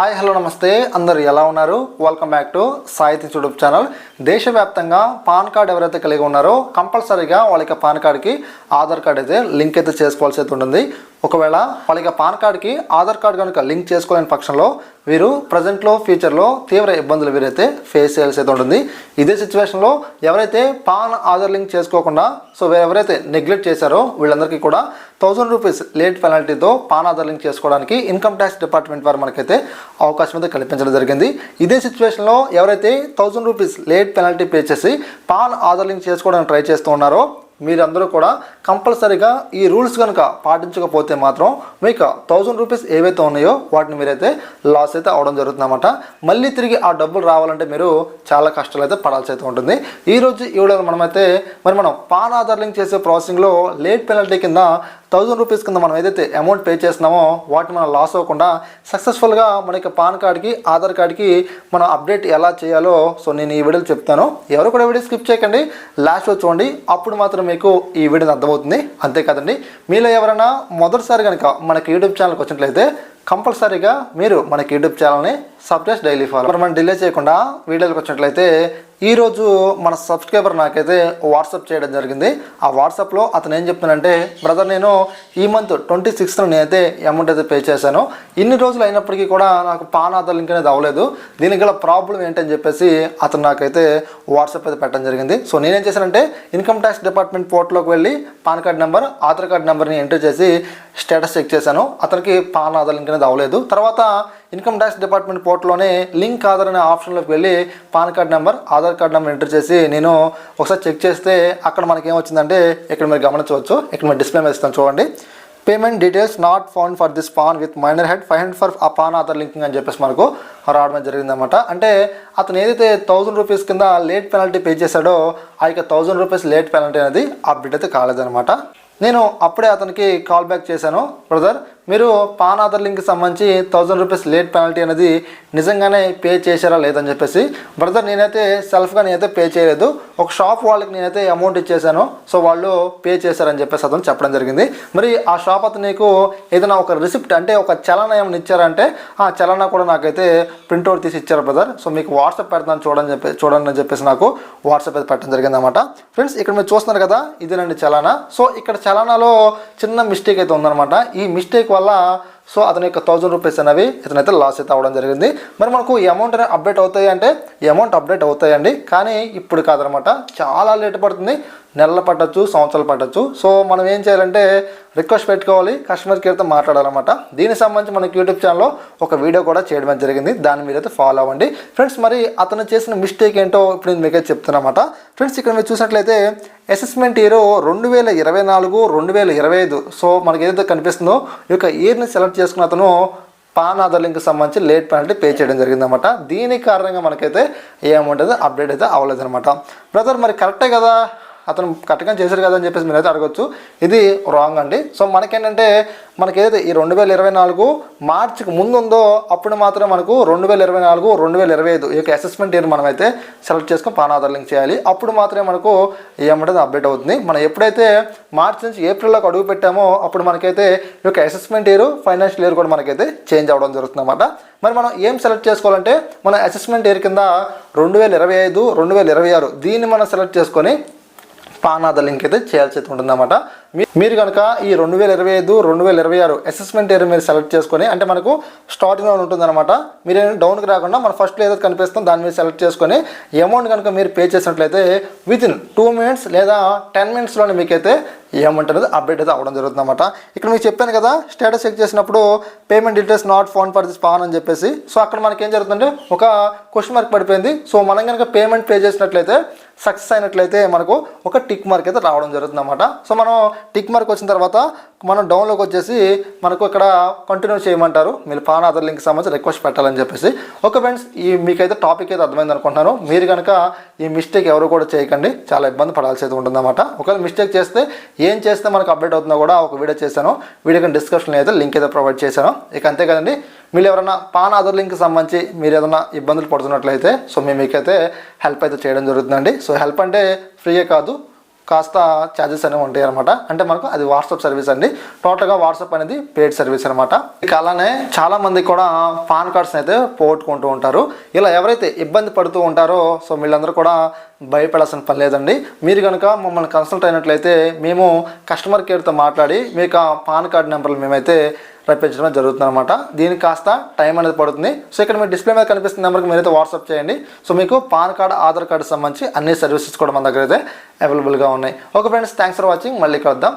Hi hello నమస్తే. అందరు ఎలా ఉన్నారు? Welcome back to Sahiti YouTube channel. దేశవ్యాప్తంగా పాన్ కార్డ్ ఎవరైతే కలిగి ఉన్నారో కంపల్సరీగా వాళ్ళకి పాన్ కార్డ్కి ఆధార్ కార్డ్ అయితే లింక్ అయితే చేసుకోవాల్సి అయితే ఉంటుంది. ఒకవేళ వాళ్ళకి పాన్ కార్డ్కి ఆధార్ కార్డ్ కనుక లింక్ చేసుకోలేని పక్షంలో వీరు ప్రజెంట్లో ఫ్యూచర్లో తీవ్ర ఇబ్బందులు వీరైతే ఫేస్ చేయాల్సి అయితే ఉంటుంది. ఇదే సిచ్యువేషన్లో ఎవరైతే పాన్ ఆధార్ లింక్ చేసుకోకుండా సో ఎవరైతే నెగ్లెక్ట్ చేశారో వీళ్ళందరికీ కూడా థౌసండ్ రూపీస్ లేట్ పెనాల్టీతో పాన్ ఆధార్ లింక్ చేసుకోవడానికి ఇన్కమ్ ట్యాక్స్ డిపార్ట్మెంట్ వారు మనకైతే అవకాశం అయితే కల్పించడం జరిగింది. ఇదే సిచ్యువేషన్లో ఎవరైతే thousand rupees late penalty pay చేసి పాన్ ఆధార్ లింక్ చేసుకోవడానికి ట్రై చేస్తూ ఉన్నారో మీరందరూ కూడా కంపల్సరీగా ఈ రూల్స్ కనుక పాటించకపోతే మాత్రం మీకు థౌజండ్ రూపీస్ ఏవైతే ఉన్నాయో వాటిని మీరైతే లాస్ అయితే అవడం జరుగుతుందన్నమాట. మళ్ళీ తిరిగి ఆ డబ్బులు రావాలంటే మీరు చాలా కష్టాలు అయితే పడాల్సి అయితే ఉంటుంది. ఈ రోజు ఈ వీడియోలో మనమైతే మరి మనం పాన్ ఆధార్ లింక్ చేసే ప్రాసెసింగ్లో లేట్ పెనాల్టీ కింద థౌజండ్ రూపీస్ కింద మనం ఏదైతే అమౌంట్ పే చేస్తున్నామో వాటిని మనం లాస్ అవ్వకుండా సక్సెస్ఫుల్గా మనకి పాన్ కార్డ్కి ఆధార్ కార్డ్కి మనం అప్డేట్ ఎలా చేయాలో సో నేను ఈ వీడియోలో చెప్తాను. ఎవరు కూడా వీడియో స్కిప్ చేయకండి. లాస్ట్లో చూడండి. అప్పుడు మాత్రం మీకు ఈ వీడియో అర్థమవుతుంది. అంతేకాదండి. మీలో ఎవరైనా మొదటిసారి కనుక మనకి యూట్యూబ్ ఛానల్కి వచ్చినట్లయితే కంపల్సరీగా మీరు మనకి యూట్యూబ్ ఛానల్ని సబ్జెక్ట్ డైలీ ఫాలో మనం డిలే చేయకుండా వీడియోలకు వచ్చినట్లయితే ఈరోజు మన సబ్స్క్రైబర్ నాకైతే వాట్సాప్ చేయడం జరిగింది. ఆ వాట్సాప్లో అతను ఏం చెప్తున్నానంటే బ్రదర్ నేను ఈ మంత్ ట్వంటీ సిక్స్త్ నేనైతే అమౌంట్ అయితే పే చేశాను. ఇన్ని రోజులు అయినప్పటికీ కూడా నాకు పాన్ ఆధార్ లింక్ అనేది అవ్వలేదు. దీనికి గల ప్రాబ్లం ఏంటని చెప్పేసి అతను నాకైతే వాట్సాప్ అయితే పెట్టడం జరిగింది. సో నేనేం చేశానంటే ఇన్కమ్ ట్యాక్స్ డిపార్ట్మెంట్ పోర్టల్లోకి వెళ్ళి PAN card number Aadhaar card నెంబర్ని ఎంటర్ చేసి స్టేటస్ చెక్ చేశాను. అతనికి పాన్ ఆధార్ లింక్ అనేది అవ్వలేదు. తర్వాత ఇన్కమ్ ట్యాక్స్ డిపార్ట్మెంట్ పోర్టల్లోనే లింక్ ఆధార్ అనే ఆప్షన్లోకి వెళ్ళి PAN card number Aadhaar card number enter చేసి నేను ఒకసారి చెక్ చేస్తే అక్కడ మనకి ఏమొచ్చిందంటే ఇక్కడ మీరు గమనించవచ్చు. ఇక్కడ మీరు డిస్ప్లే మీద ఇస్తాను చూడండి. Payment details not found for this PAN with minor head five hundred for ఆ పాన్ ఆధార్ లింకింగ్ అని చెప్పేసి మనకు రావడం జరిగిందన్నమాట. అంటే అతను ఏదైతే థౌజండ్ రూపీస్ కింద లేట్ పెనాల్టీ పే చేశాడో ఆ యొక్క థౌజండ్ రూపీస్ లేట్ పెనాల్టీ అనేది అప్డేట్ అయితే కాలేదన్నమాట. నేను అప్పుడే అతనికి కాల్ బ్యాక్ చేశాను బ్రదర్ మీరు పాన్ ఆధార్ లింక్కి సంబంధించి థౌజండ్ రూపీస్ లేట్ పెనాల్టీ అనేది నిజంగానే పే చేశారా లేదని చెప్పేసి. బ్రదర్ నేనైతే సెల్ఫ్గా నేనైతే పే చేయలేదు. ఒక షాప్ వాళ్ళకి నేనైతే అమౌంట్ ఇచ్చేసాను. సో వాళ్ళు పే చేశారని చెప్పేసి అతను చెప్పడం జరిగింది. మరి ఆ షాప్ అతను నీకు ఏదైనా ఒక రిసిప్ట్ అంటే ఒక చలన ఏమైనా ఇచ్చారంటే ఆ చలన కూడా నాకైతే ప్రింట్అవుట్ తీసి ఇచ్చారు బ్రదర్. సో మీకు వాట్సాప్ పెడతాను చూడని చెప్పి చూడండి అని చెప్పేసి నాకు వాట్సాప్ అయితే పెట్టడం జరిగింది అనమాట ఫ్రెండ్స్ ఇక్కడ మీరు చూస్తున్నారు కదా ఇదేనండి చలానా. సో ఇక్కడ చలానాలో చిన్న మిస్టేక్ అయితే ఉందన్నమాట. ఈ మిస్టేక్ వల్ల వల్ల సో అతని యొక్క థౌజండ్ రూపీస్ అనేవి ఇతనైతే లాస్ అయితే అవ్వడం జరిగింది. మరి మనకు ఈ అమౌంట్ అనేది అప్డేట్ అవుతాయి అంటే ఈ అమౌంట్ అప్డేట్ అవుతాయండి. కానీ ఇప్పుడు కాదనమాట. చాలా లేట్ పడుతుంది. నెలలు పట్టచ్చు సంవత్సరాలు పట్టచ్చు. సో మనం ఏం చేయాలంటే రిక్వెస్ట్ పెట్టుకోవాలి. కస్టమర్ కేర్తో మాట్లాడాలన్నమాట. దీనికి సంబంధించి మనకి యూట్యూబ్ ఛానల్లో ఒక వీడియో కూడా చేయడం జరిగింది. దాన్ని మీరైతే ఫాలో అవ్వండి. ఫ్రెండ్స్ మరి అతను చేసిన మిస్టేక్ ఏంటో ఇప్పుడు నేను మీకైతే చెప్తున్నమాట. ఫ్రెండ్స్ ఇక్కడ మీరు చూసినట్లయితే అసెస్మెంట్ ఇయర్ రెండు వేల ఇరవై నాలుగు రెండు వేల ఇరవై ఐదు. సో మనకి ఏదైతే కనిపిస్తుందో ఈ యొక్క ఇయర్ని సెలెక్ట్ చేసుకున్న అతను పాన్ ఆధార్ లింక్ సంబంధించి లేట్ పెనాల్టీ పే చేయడం జరిగిందన్నమాట. దీని కారణంగా మనకైతే ఏ అమౌంట్ అయితే అప్డేట్ అయితే అవ్వలేదు అనమాట బ్రదర్ మరి కరెక్టే కదా? అతను కరెక్ట్గా చేశారు కదా అని చెప్పేసి మీరైతే అడగచ్చు. ఇది రాంగ్ అండి. సో మనకేంటంటే మనకి ఏదైతే ఈ రెండు వేల ఇరవై నాలుగు మార్చికి ముందు ఉందో అప్పుడు మాత్రం మనకు రెండు వేల ఇరవై నాలుగు రెండు వేల ఇరవై ఐదు ఈ యొక్క అసెస్మెంట్ ఇయర్ మనమైతే సెలెక్ట్ చేసుకొని పాన్ ఆధార్ లింక్ చేయాలి. అప్పుడు మాత్రమే మనకు ఏమంటే అప్డేట్ అవుతుంది. మనం ఎప్పుడైతే మార్చి నుంచి ఏప్రిల్లోకి అడుగు పెట్టామో అప్పుడు మనకైతే ఈ యొక్క అసెస్మెంట్ ఇయర్ ఫైనాన్షియల్ ఇయర్ కూడా మనకైతే చేంజ్ అవ్వడం జరుగుతుంది అనమాట మరి మనం ఏం సెలెక్ట్ చేసుకోవాలంటే మన అసెస్మెంట్ ఇయర్ కింద రెండు వేల ఇరవై ఐదు రెండు వేల ఇరవై ఆరు దీన్ని మనం సెలెక్ట్ చేసుకొని పాన్ లింక్ అయితే చేయాల్సి అయితే ఉంటుందన్నమాట. మీరు కనుక ఈ రెండు వేల ఇరవై ఐదు రెండు వేల ఇరవై ఆరు అసెస్మెంట్ ఇయర్ మీరు సెలెక్ట్ చేసుకొని అంటే మనకు స్టార్టింగ్లో ఉంటుందన్నమాట. మీరు డౌన్కి రాకుండా మన ఫస్ట్లో ఏదైతే కనిపిస్తుందో దాని మీద సెలెక్ట్ చేసుకొని అమౌంట్ కనుక మీరు పే చేసినట్లయితే విత్ ఇన్ టూ మినిట్స్ లేదా టెన్ మినిట్స్లోనే మీకైతే ఈ అమౌంట్ అనేది అప్డేట్ అయితే అవ్వడం జరుగుతుంది అనమాట ఇక్కడ మీకు చెప్పాను కదా స్టేటస్ చెక్ చేసినప్పుడు payment details not found for this PAN అని చెప్పేసి. సో అక్కడ మనకి ఏం జరుగుతుందంటే ఒక క్వశ్చన్ మార్క్ పడిపోయింది. సో మనం కనుక పేమెంట్ పే చేసినట్లయితే సక్సెస్ అయినట్లయితే మనకు ఒక టిక్ మార్క్ అయితే రావడం జరుగుతుంది అనమాట సో మనం టిక్ మార్క్ వచ్చిన తర్వాత మనం డౌన్లోకి వచ్చేసి మనకు ఇక్కడ కంటిన్యూ చేయమంటారు. మీరు పాన్ ఆధార్ లింక్ సంబంధించి రిక్వెస్ట్ పెట్టాలని చెప్పేసి. ఓకే ఫ్రెండ్స్ ఈ మీకైతే టాపిక్ అయితే అర్థమైంది అనుకుంటున్నాను. మీరు కనుక ఈ మిస్టేక్ ఎవరు కూడా చేయకండి. చాలా ఇబ్బంది పడాల్సి అయితే ఉంటుందన్నమాట. ఒకవేళ మిస్టేక్ చేస్తే ఏం చేస్తే మనకు అప్డేట్ అవుతుందో కూడా ఒక వీడియో చేశాను. వీడియో డిస్క్రిప్షన్లో అయితే లింక్ అయితే ప్రొవైడ్ చేశాను. ఇక అంతే కదండి. మీరు ఎవరైనా పాన్ ఆధార్ లింక్ సంబంధించి మీరు ఏదైనా ఇబ్బందులు పడుతున్నట్లయితే సో మేము మీకైతే హెల్ప్ అయితే చేయడం జరుగుతుందండి. సో హెల్ప్ అంటే ఫ్రీయే కాదు. కాస్త ఛార్జెస్ అనేవి ఉంటాయి అనమాట అంటే మనకు అది వాట్సాప్ సర్వీస్ అండి. టోటల్గా వాట్సాప్ అనేది పెయిడ్ సర్వీస్ అనమాట ఇక అలానే చాలా మంది కూడా పాన్ కార్డ్స్ అయితే పోగొట్టుకుంటూ ఉంటారు. ఇలా ఎవరైతే ఇబ్బంది పడుతూ ఉంటారో సో వీళ్ళందరూ కూడా భయపడాల్సిన పని లేదండి. మీరు కనుక మమ్మల్ని కన్సల్ట్ అయినట్లయితే మేము కస్టమర్ కేర్తో మాట్లాడి మీకు పాన్ కార్డ్ నెంబర్లు మేమైతే పంపించడం జరుగుతుంది అనమాట దీనికి కాస్త టైం అనేది పడుతుంది. సో ఇక్కడ మీరు డిస్ప్లే మీద కనిపిస్తున్న నెంబర్కి మీరైతే వాట్సాప్ చేయండి. సో మీకు పాన్ కార్డ్ ఆధార్ కార్డు సంబంధించి అన్ని సర్వీసెస్ కూడా మన దగ్గర అయితే అవైలబుల్గా ఉన్నాయి. Okay friends thanks for watching. మళ్ళీ కలుద్దాం.